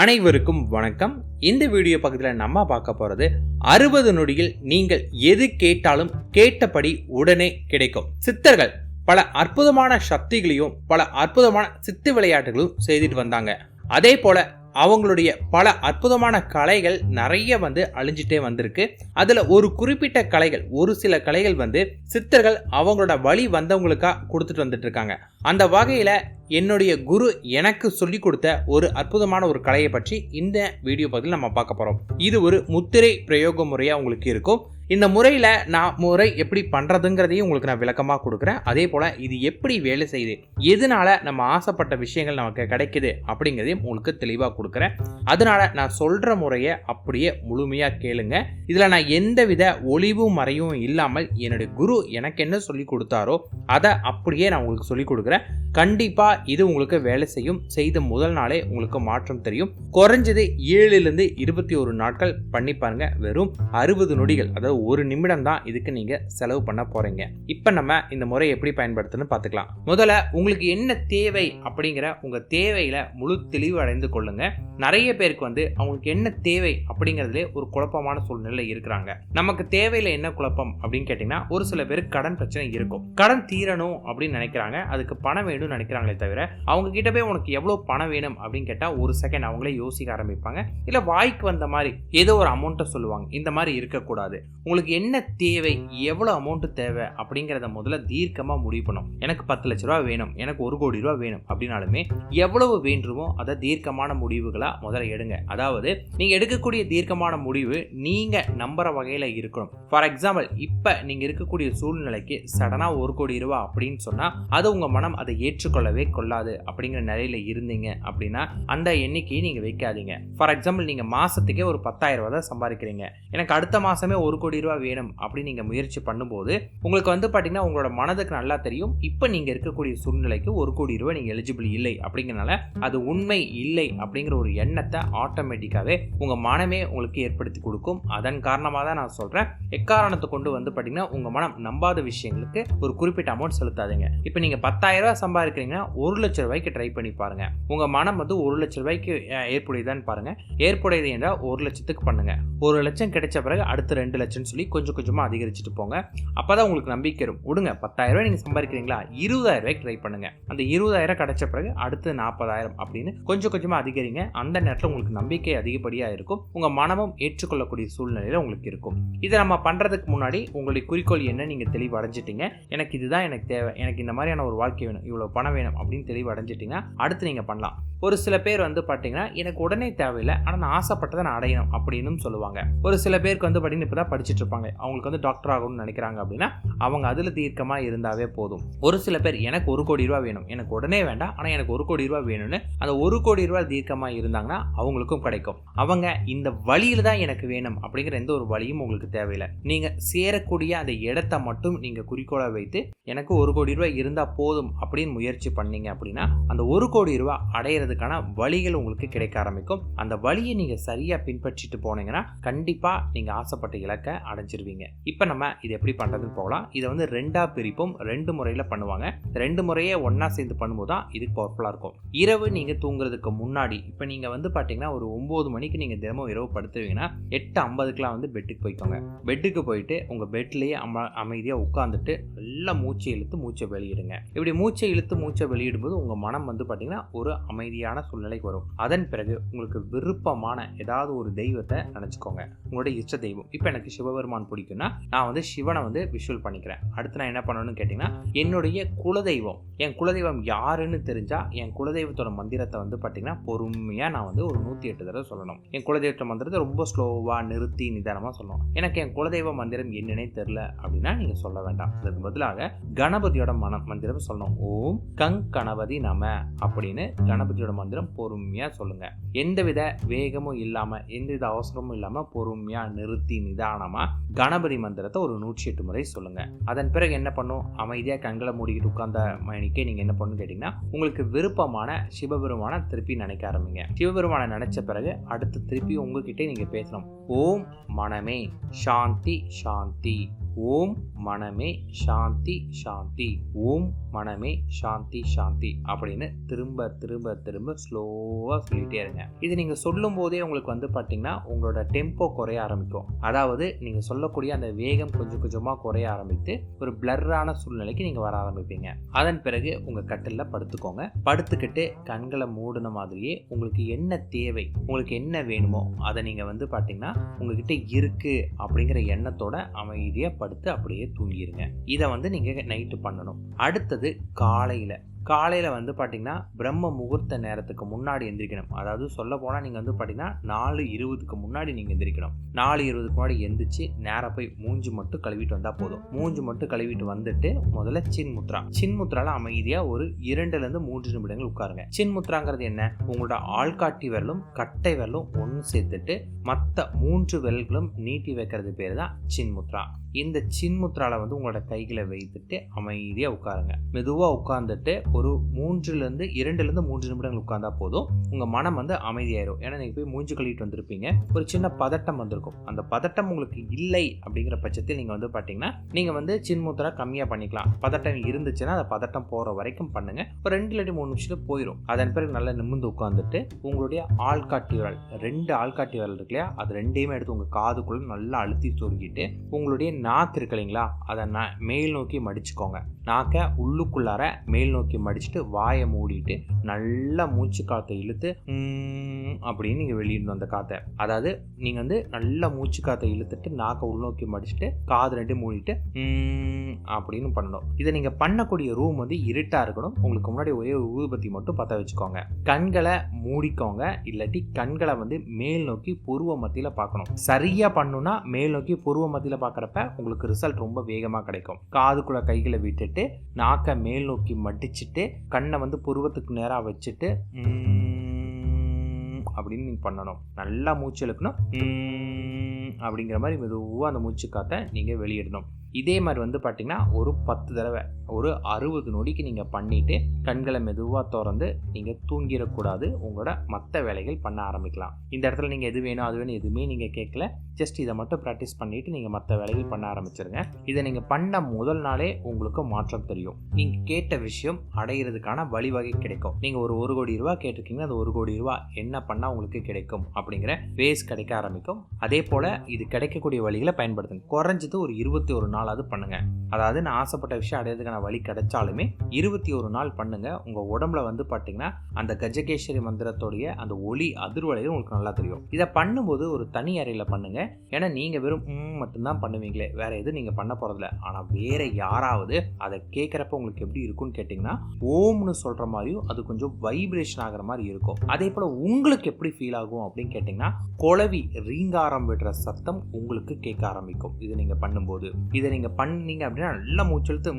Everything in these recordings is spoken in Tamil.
அனைவருக்கும் வணக்கம். இந்த வீடியோ பக்கத்தில் நம்ம பார்க்க போகிறது அறுபது நொடியில் நீங்கள் எது கேட்டாலும் கேட்டபடி உடனே கிடைக்கும். சித்தர்கள் பல அற்புதமான சக்திகளையும் பல அற்புதமான சித்து விளையாட்டுகளும் செய்துட்டு வந்தாங்க. அதே போல அவங்களுடைய பல அற்புதமான கலைகள் நிறைய வந்து அழிஞ்சிட்டே வந்திருக்கு. அதில் ஒரு குறிப்பிட்ட கலைகள் ஒரு சில கலைகள் வந்து சித்தர்கள் அவங்களோட வழி வந்தவங்களுக்காக கொடுத்துட்டு வந்துட்டு இருக்காங்க. அந்த வகையில் என்னுடைய குரு எனக்கு சொல்லி கொடுத்த ஒரு அற்புதமான ஒரு கலையை பற்றி இந்த வீடியோ பதில் நம்ம பார்க்க போகிறோம் இது ஒரு முத்திரை பிரயோக முறையாக உங்களுக்கு இருக்கும். இந்த முறையில் நான் முறை எப்படி பண்ணுறதுங்கிறதையும் உங்களுக்கு நான் விளக்கமாக கொடுக்குறேன். அதே போல் இது எப்படி வேலை செய்யுது எதனால் நம்ம ஆசைப்பட்ட விஷயங்கள் நமக்கு கிடைக்குது அப்படிங்கிறதையும் உங்களுக்கு தெளிவாக கொடுக்குறேன். அதனால நான் சொல்கிற முறையை அப்படியே முழுமையாக கேளுங்க. இதில் நான் எந்த வித ஒளிவும் மறையும் இல்லாமல் என்னுடைய குரு எனக்கு என்ன சொல்லி கொடுத்தாரோ அதை அப்படியே நான் உங்களுக்கு சொல்லி கொடுக்குறேன். கண்டிப்பாக இது உங்களுக்கு வேலை செய்யும். செய்த முதல் நாளே உங்களுக்கு மாற்றம் தெரியும். குறைஞ்சது ஏழுலேருந்து இருபத்தி ஒரு நாட்கள் பண்ணி பாருங்க. வெறும் அறுபது நொடிகள் அதாவது ஒரு நிமிடம் தான் இதுக்கு நீங்கள் செலவு பண்ண போகிறீங்க இப்போ நம்ம இந்த முறை எப்படி பயன்படுத்துன்னு பார்த்துக்கலாம். முதல்ல உங்களுக்கு என்ன தேவை அப்படிங்கிற உங்கள் தேவையில் முழு தெளிவு அடைந்து கொள்ளுங்க. நிறைய பேருக்கு வந்து அவங்களுக்கு என்ன தேவை அப்படிங்கிறதுலே ஒரு குழப்பமான சூழ்நிலை இருக்கிறாங்க. நமக்கு தேவையில என்ன குழப்பம் அப்படின்னு கேட்டிங்கன்னா ஒரு சில பேருக்கு கடன் பிரச்சனை இருக்கும். கடன் தீரணும் அப்படின்னு நினைக்கிறாங்க. அதுக்கு பணம் வேணும்னு நினைக்கிறாங்களே தவிர அவங்க கிட்ட போய் உனக்கு எவ்வளோ பணம் வேணும் அப்படின்னு கேட்டால் ஒரு செகண்ட் அவங்களே யோசிக்க ஆரம்பிப்பாங்க. இல்லை வாய்க்கு வந்த மாதிரி ஏதோ ஒரு அமௌண்ட்டை சொல்லுவாங்க. இந்த மாதிரி இருக்கக்கூடாது. உங்களுக்கு என்ன தேவை எவ்வளோ அமௌண்ட்டு தேவை அப்படிங்கிறத முதல்ல தீர்க்கமாக முடிவு பண்ணும் எனக்கு பத்து லட்ச ரூபா வேணும் எனக்கு ஒரு கோடி ரூபா வேணும் அப்படின்னாலுமே எவ்வளவு வேண்டுமோ அதை தீர்க்கமான முடிவுகளாக முதல்ல எடுங்க. அதாவது நீங்கள் எடுக்கக்கூடிய தீர்க்கமான முடிவு நீங்கள் நம்புற வகையில் இருக்கணும். ஃபார் எக்ஸாம்பிள் இப்போ நீங்கள் இருக்கக்கூடிய சூழ்நிலைக்கு சடனாக ஒரு கோடி ரூபா அப்படின்னு சொன்னால் அது உங்கள் மனம் அதை ஏற்றுக்கொள்ளவே கொள்ளாது அப்படிங்கிற நிலையில் இருந்தீங்க அப்படின்னா அந்த எண்ணிக்கையை நீங்கள் வைக்காதீங்க. ஃபார் எக்ஸாம்பிள் நீங்கள் மாதத்துக்கே ஒரு பத்தாயிரம் ரூபா தான் சம்பாதிக்கிறீங்க. எனக்கு அடுத்த மாதமே ஒரு கோடி ரூபா வேணும் அப்படின்னு நீங்கள் முயற்சி பண்ணும்போது உங்களுக்கு வந்து பார்த்தீங்கன்னா உங்களோட மனதுக்கு நல்லா தெரியும். இப்போ நீங்கள் இருக்கக்கூடிய சூழ்நிலைக்கு ஒரு கோடி ரூபா நீங்கள் எலிஜிபிள் இல்லை அப்படிங்கிறனால அது உண்மை இல்லை அப்படிங்கிற ஒரு எண்ணத்தை ஆட்டோமேட்டிக்காகவே உங்கள் மனமே உங்களுக்கு ஏற்படுத்தி கொடுக்கும். அதன் காரணமாக தான் நான் சொல்கிறேன் எக்காரணத்தை கொண்டு வந்து பார்த்தீங்கன்னா உங்கள் மனம் நம்பாத விஷயங்களுக்கு ஒரு குறிப்பிட்ட அமௌண்ட் செலுத்தாதீங்க. இப்போ நீங்கள் பத்தாயிரம் ரூபா சம்பாதிக்கிறீங்கன்னா ஒரு லட்ச ரூபாய்க்கு ட்ரை பண்ணி பாருங்க. உங்கள் மனம் வந்து ஒரு லட்ச ரூபாய்க்கு ஏற்புடையதான்னு பாருங்க. ஏற்புடையது என்றால் ஒரு லட்சத்துக்கு பண்ணுங்க. ஒரு லட்சம் கிடைச்ச பிறகு அடுத்து ரெண்டு லட்சம்னு சொல்லி கொஞ்சம் கொஞ்சமாக அதிகரிச்சுட்டு போங்க. அப்பதான் உங்களுக்கு நம்பிக்கை வரும். விடுங்க பத்தாயிரம் ரூபாய் நீங்கள் சம்பாதிக்கிறீங்களா? இருபதாயிரம் ரூபாய்க்கு ட்ரை பண்ணுங்க. அந்த இருபதாயிரம் கிடைச்ச பிறகு அடுத்து நாற்பதாயிரம் அப்படின்னு கொஞ்சம் கொஞ்சமாக அதிகரிங்க. அந்த நேரத்தில் உங்களுக்கு நம்பிக்கை அதிகப்படியாக இருக்கும். உங்கள் மனமும் ஏற்றுக்கொள்ளக்கூடிய சூழ்நிலையில் உங்களுக்கு இருக்கும். இதை நம்ம பண்ணுறதுக்கு முன்னாடி உங்களுடைய குறிக்கோள் என்ன நீங்கள் தெளிவு அடைஞ்சிட்டீங்க எனக்கு இதுதான் எனக்கு தேவை. எனக்கு இந்த மாதிரியான ஒரு வாழ்க்கை வேணும் இவ்வளோ பணம் வேணும் அப்படின்னு தெளிவு அடைஞ்சிட்டிங்கன்னா அடுத்து நீங்கள் பண்ணலாம். ஒரு சில பேர் வந்து பார்த்தீங்கன்னா எனக்கு உடனே தேவையில்லை ஆனால் நான் ஆசைப்பட்டதை நான் அடையணும் அப்படின்னு சொல்லுவாங்க. ஒரு சில பேருக்கு வந்து பார்த்தீங்கன்னா இப்போ தான் படிச்சுட்டு இருப்பாங்க. அவங்களுக்கு வந்து டாக்டர் ஆகணும்னு நினைக்கிறாங்க அப்படின்னா அவங்க அதில் தீர்க்கமாக இருந்தாவே போதும். ஒரு சில பேர் எனக்கு ஒரு கோடி ரூபா வேணும் எனக்கு உடனே வேண்டாம் ஆனால் எனக்கு ஒரு கோடி ரூபா வேணும்னு அந்த ஒரு கோடி ரூபா தீர்க்கமாக இருந்தாங்கன்னா அவங்களுக்கும் கிடைக்கும். அவங்க இந்த வழியில் தான் எனக்கு வேணும் அப்படிங்கிற எந்த ஒரு வழியும் உங்களுக்கு தேவையில்லை. நீங்கள் சேரக்கூடிய அந்த இடத்த மட்டும் நீங்கள் குறிக்கோளாக வைத்து எனக்கு ஒரு கோடி ரூபாய் இருந்தால் போதும் அப்படின்னு முயற்சி பண்ணீங்க அப்படின்னா அந்த ஒரு கோடி ரூபாய் அடையிறதுக்கான வழிகள் உங்களுக்கு கிடைக்க ஆரம்பிக்கும். அந்த வழியை நீங்கள் சரியாக பின்பற்றிட்டு போனீங்கன்னா கண்டிப்பாக நீங்கள் ஆசைப்பட்ட இலக்கை அடைஞ்சிருவீங்க. இப்போ நம்ம இது எப்படி பண்ணுறதுன்னு போகலாம். இதை வந்து ரெண்டாக பிரிப்பும் ரெண்டு முறையில் பண்ணுவாங்க. ரெண்டு முறையே ஒன்றா சேர்ந்து பண்ணும்போது தான் இது பவர்ஃபுல்லாக இருக்கும். இரவு நீங்கள் தூங்குறதுக்கு முன்னாடி இப்போ நீங்கள் வந்து பார்த்தீங்கன்னா ஒரு ஒம்பது மணிக்கு நீங்கள் தினமும் இரவு படுத்துவீங்கன்னா எட்டு ஐம்பதுக்கெலாம் வந்து பெட்டுக்கு போய்க்கோங்க. பெட்டுக்கு போயிட்டு உங்கள் பெட்லேயே அம அமைதியாக உட்காந்துட்டு நல்லா மூச்சை இழுத்து மூச்சை வெளியிடுங்க. இப்படி மூ மூச்சை இழுத்து மூச்சை வெளியிடும்போது உங்கள் மனம் வந்து பார்த்திங்கன்னா ஒரு அமைதியான சூழ்நிலைக்கு வரும். அதன் பிறகு உங்களுக்கு விருப்பமான ஏதாவது ஒரு தெய்வத்தை நினச்சிக்கோங்க. உங்களுடைய இஷ்ட தெய்வம். இப்போ எனக்கு சிவபெருமான் பிடிக்கும்னா நான் வந்து சிவனை வந்து விஷுவல் பண்ணிக்கிறேன். அடுத்து நான் என்ன பண்ணணும்னு கேட்டிங்கன்னா என்னுடைய குலதெய்வம். என் குலதெய்வம் யாருன்னு தெரிஞ்சால் என் குலதெய்வத்தோட மந்திரத்தை வந்து பார்த்திங்கன்னா பொறுமையாக நான் வந்து ஒரு நூற்றி எட்டு தடவை சொல்லணும். என் குலதெய்வத்தோட மந்திரத்தை ரொம்ப ஸ்லோவாக நிறுத்தி நிதானமாக சொல்லணும். எனக்கு என் குலதெய்வ மந்திரம் என்னன்னே தெரில அப்படின்னா நீங்கள் சொல்ல வேண்டாம். அதுக்கு பதிலாக கணபதியோட மன மந்திரம் சொல்லணும். ஓம் கங் கணபதி நம அப்படின்னு கணபதியோட மந்திரம் பொறுமையாக சொல்லுங்கள் எந்தவித வேகமும் இல்லாமல் எந்தவித அவசரமும் இல்லாமல் பொறுமையாக நிறுத்தி நிதானமாக கணபதி மந்திரத்தை ஒரு நூற்றி எட்டு முறை சொல்லுங்கள் அதன் பிறகு என்ன பண்ணும்? அமைதியாக கண்களை மூடிக்கிட்டு உட்கார்ந்த மணிக்கே நீங்கள் என்ன பண்ணணும் கேட்டிங்கன்னா உங்களுக்கு விருப்பமான சிவபெருமானை திருப்பி நினைக்க ஆரம்பிங்க. சிவபெருமானை நினச்ச பிறகு அடுத்து திருப்பி உங்ககிட்டே நீங்கள் பேசணும். ஓம் மனமே சாந்தி சாந்தி. ஓம் மனமே சாந்தி சாந்தி. ஓம் மனமே சாந்தி சாந்தி அப்படின்னு திரும்ப திரும்ப திரும்ப ஸ்லோவாக சொல்லிகிட்டே இருங்க. இது நீங்கள் சொல்லும் போதே உங்களுக்கு வந்து பார்த்தீங்கன்னா உங்களோட டெம்போ குறைய ஆரம்பிக்கும். அதாவது நீங்கள் சொல்லக்கூடிய அந்த வேகம் கொஞ்சம் கொஞ்சமாக குறைய ஆரம்பித்து ஒரு பிளர்ரான சூழ்நிலைக்கு நீங்கள் வர ஆரம்பிப்பீங்க. அதன் பிறகு உங்கள் கட்டிலில் படுத்துக்கோங்க. படுத்துக்கிட்டு கண்களை மூடின மாதிரியே உங்களுக்கு என்ன தேவை உங்களுக்கு என்ன வேணுமோ அதை நீங்கள் வந்து பார்த்தீங்கன்னா உங்ககிட்ட இருக்குது அப்படிங்கிற எண்ணத்தோட அமைதியாக படுத்து அப்படியே தூங்கிடுங்க இதை வந்து நீங்கள் நைட்டு பண்ணணும். அடுத்தது காலையில். காலையில் வந்து பார்த்தீங்கன்னா பிரம்ம முகூர்த்த நேரத்துக்கு முன்னாடி எந்திரிக்கணும். அதாவது சொல்ல போனால் நீங்கள் வந்து பார்த்தீங்கன்னா நாலு இருபதுக்கு முன்னாடி நீங்கள் எந்திரிக்கணும். நாலு இருபதுக்கு முன்னாடி எந்திரிச்சு நேராக போய் மூஞ்சி மட்டும் கழுவிட்டு வந்தால் போதும். மூஞ்சி மட்டும் கழுவிட்டு வந்துட்டு முதல்ல சின்முத்ரா சின்முத்ரால அமைதியாக ஒரு இரண்டுலேருந்து மூன்று நிமிடங்கள் உட்காருங்க. சின்முத்ராங்கிறது என்ன? உங்களோட ஆள்காட்டி விரலும் கட்டை விரலும் ஒன்று சேர்த்துட்டு மற்ற மூன்று விரல்களும் நீட்டி வைக்கிறது பேர் தான் சின்முத்ரா இந்த சின்முத்ரால வந்து உங்களோட கைகளை வைத்துட்டு அமைதியாக உட்காருங்க. மெதுவாக உட்காந்துட்டு ஒரு மூன்றுலேருந்து இரண்டுலேருந்து மூன்று நிமிடங்கள் உட்காந்தா போதும். உங்கள் மனம் வந்து அமைதியாயிரும். ஏன்னா நீங்கள் போய் மூஞ்சி கழுவிட்டு வந்திருப்பீங்க. ஒரு சின்ன பதட்டம் வந்திருக்கும். அந்த பதட்டம் உங்களுக்கு இல்லை அப்படிங்கிற பட்சத்தில் நீங்கள் வந்து பார்த்தீங்கன்னா நீங்கள் வந்து சின்முத்ரா கம்மியாக பண்ணிக்கலாம். பதட்டம் இருந்துச்சுன்னா அந்த பதட்டம் போகிற வரைக்கும் பண்ணுங்கள் ஒரு ரெண்டு இல்லாட்டி மூணு நிமிஷத்துக்கு போயிடும் அதன் பிறகு நல்லா நிமிர்ந்து உட்காந்துட்டு உங்களுடைய ஆள்காட்டி விரல் ரெண்டு ஆள்காட்டி விரல் இருக்கு இல்லையா? அது ரெண்டையுமே எடுத்து உங்கள் காதுக்குள்ளே நல்லா அழுத்தி சொருகிட்டு உங்களுடைய நாக்கு இருக்கு இல்லைங்களா? அதை நான் மேல் நோக்கி மடிச்சுக்கோங்க. நாக்கை உள்ளுக்குள்ளார மேல் நோக்கி மடிச்சுட்டு வாயை மூடிட்டு நல்லா மூச்சு காற்றை இழுத்து அப்படின்னு நீங்கள் வெளியிடணும் அந்த காற்றை அதாவது நீங்கள் வந்து நல்லா மூச்சு காற்றை இழுத்துட்டு நாக்கை உள்நோக்கி மடிச்சுட்டு காது ரெண்டு மூடிட்டு அப்படின்னு பண்ணணும். இதை நீங்கள் பண்ணக்கூடிய ரூம் வந்து இருட்டாக இருக்கணும். உங்களுக்கு முன்னாடி ஒரே ஒரு ஊதுபத்தி மட்டும் பற்ற வச்சுக்கோங்க. கண்களை மூடிக்கோங்க. இல்லாட்டி கண்களை வந்து மேல் நோக்கி பூர்வ மத்தியில் பார்க்கணும். சரியாக பண்ணுன்னா மேல் நோக்கி பூர்வ மத்தியில் பார்க்குறப்ப உங்களுக்கு ரிசல்ட் ரொம்ப வேகமாக கிடைக்கும். காதுக்குள்ள கைகளை விட்டுட்டு நாக்கை மேல் நோக்கி மடிச்சுட்டு கண்ணை வந்து புருவத்துக்கு நேராக வச்சுட்டு அப்படின்னு நீங்கள் பண்ணணும். நல்லா மூச்சு இழுக்கணும். அப்படிங்கிற மாதிரி மெதுவாக அந்த மூச்சு காற்றை நீங்கள் வெளியிடணும். இதே மாதிரி வந்து பார்த்திங்கன்னா ஒரு பத்து தடவை ஒரு அறுபது நொடிக்கு நீங்கள் பண்ணிவிட்டு கண்களை மெதுவாக திறந்து நீங்கள் தூங்கிடக்கூடாது. உங்களோட மற்ற வேலைகள் பண்ண ஆரம்பிக்கலாம். இந்த இடத்துல நீங்கள் எது வேணும் அது வேணும் எதுவுமே நீங்கள் கேட்கல. ஜஸ்ட் இதை மட்டும் ப்ராக்டிஸ் பண்ணிவிட்டு நீங்கள் மற்ற வேலைகள் பண்ண ஆரம்பிச்சிருங்க. இதை நீங்கள் பண்ண முதல் நாளே உங்களுக்கு மாற்றம் தெரியும். நீங்கள் கேட்ட விஷயம் அடையிறதுக்கான வழிவகை கிடைக்கும். நீங்கள் ஒரு ஒரு கோடி ரூபா கேட்டிருக்கீங்க அது ஒரு கோடி ரூபா என்ன பண்ணால் உங்களுக்கு கிடைக்கும் அப்படிங்கிற வேஸ் கிடைக்க ஆரம்பிக்கும். அதே போல் இது கிடைக்கக்கூடிய வழிகளை பயன்படுத்துங்க. குறைஞ்சது ஒரு இருபத்தி ஒரு நாளாவது பண்ணுங்க. அதாவது நான் ஆசைப்பட்ட விஷயம் அடையிறதுக்கான வழி கிடைச்சாலுமே இருபத்தி ஒரு நாள் பண்ணுங்க. உங்கள் உடம்புல வந்து பார்த்தீங்கன்னா அந்த கஜகேஸ்வரி மந்திரத்தோடைய அந்த ஒளி அதிர்வலைகள் உங்களுக்கு நல்லா தெரியும். இதை பண்ணும்போது ஒரு தனி அறையில் பண்ணுங்க. ஏன்னா நீங்கள் வெறும் மட்டும்தான் பண்ணுவீங்களே. வேற எதுவும் நீங்கள் பண்ண போகிறதில்ல ஆனால் வேற யாராவது அதை கேட்குறப்ப உங்களுக்கு எப்படி இருக்கும்னு கேட்டிங்கன்னா ஓம்னு சொல்கிற மாதிரியும் அது கொஞ்சம் வைப்ரேஷன் ஆகிற மாதிரி இருக்கும். அதே போல் உங்களுக்கு எப்படி ஃபீல் ஆகும் அப்படின்னு கேட்டிங்கன்னா குழவி ரீங்காரம் விடுற சத்தம் உங்களுக்கு கேட்க ஆரம்பிக்கும். இது நீங்கள் பண்ணும்போது. இதை நீங்கள் பண்ணீங்க அப்படின்னா நல்லா மூச்செழுத்து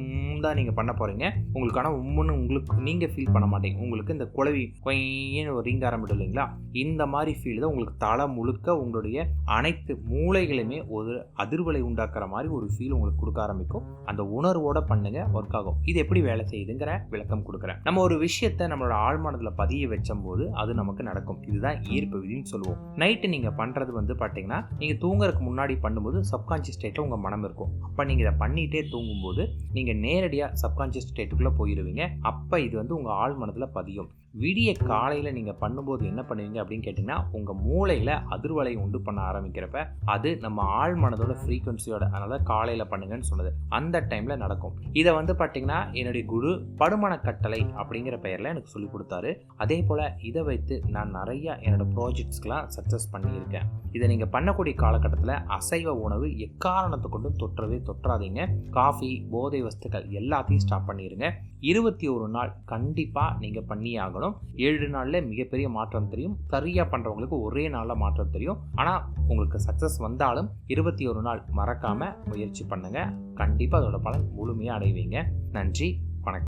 தான் நீங்கள் பண்ண போகிறீங்க உங்களுக்கான உம்முன்னு உங்களுக்கு நீங்கள் ஃபீல் பண்ண மாட்டீங்க. உங்களுக்கு இந்த குழவி கொயின்னு ஒரு ரீங்க ஆரம்பிடும் இல்லைங்களா? இந்த மாதிரி ஃபீல் தான் உங்களுக்கு தலை முழுக்க உங்களுடைய அனைத்து மூளைகளுமே ஒரு அதிர்வலை உண்டாக்குற மாதிரி ஒரு ஃபீல் உங்களுக்கு கொடுக்க ஆரம்பிக்கும். அந்த உணர்வோட பண்ணுங்க ஒர்க் ஆகும். இது எப்படி வேலை செய்யுதுங்கிற விளக்கம் கொடுக்குறேன். நம்ம ஒரு விஷயத்தை நம்மளோட ஆழ்மனதில் பதிய வச்சும்போது அது நமக்கு நடக்கும். இதுதான் ஈர்ப்பு விதின்னு சொல்லுவோம். நைட்டு நீங்கள் பண்ணுறது வந்து பார்த்தீங்கன்னா நீங்கள் தூங்குறதுக்கு முன்னாடி பண்ணும்போது சப்கான்ஷியஸ் ஸ்டேட்டில் உங்கள் மனம் இருக்கும். அப்போ நீங்கள் இதை பண்ணிகிட்டே தூங்கும்போது நீங்கள் நேரடியாக சப்கான்ஷியஸ் ஸ்டேட்டுக்குள்ளே போயிடுவீங்க அப்போ இது வந்து உங்கள் ஆழ் மனதில் பதியும். விடிய காலையில் நீங்கள் பண்ணும்போது என்ன பண்ணுவீங்க அப்படின்னு கேட்டிங்கன்னா உங்கள் மூளையில் அதிர்வலை உண்டு பண்ண ஆரம்பிக்கிறப்ப அது நம்ம ஆழ் மனதோட ஃப்ரீக்குவன்சியோட அதனால் காலையில் பண்ணுங்கன்னு சொன்னது. அந்த டைமில் நடக்கும். இதை வந்து பார்த்தீங்கன்னா என்னுடைய குரு படுமன கட்டளை அப்படிங்கிற பெயரில் எனக்கு சொல்லி கொடுத்தாரு. அதே போல் இதை வைத்து நான் நிறையா என்னோடய ப்ராஜெக்ட்ஸ்க்கெலாம் சக்ஸஸ் பண்ணியிருக்கேன். இதை நீங்கள் பண்ணக்கூடிய காலகட்டத்தில் அசைவ உணவு எக்காரணத்தை கொண்டும் தொற்றவே தொற்றாதீங்க. காஃபி போதை வஸ்துக்கள் எல்லாத்தையும் ஸ்டாப் பண்ணிடுங்க இருபத்தி ஒரு நாள் கண்டிப்பாக நீங்கள் பண்ணி ஆகணும். ஏழு நாளில் மிகப்பெரிய மாற்றம் தெரியும். சரியாக பண்ணுறவங்களுக்கு ஒரே நாளில் மாற்றம் தெரியும். ஆனால் உங்களுக்கு சக்ஸஸ் வந்தாலும் இருபத்தி ஒரு நாள் மறக்காமல் முயற்சி பண்ணுங்கள் கண்டிப்பாக அதோட பலன் முழுமையாக அடைவீங்க. நன்றி.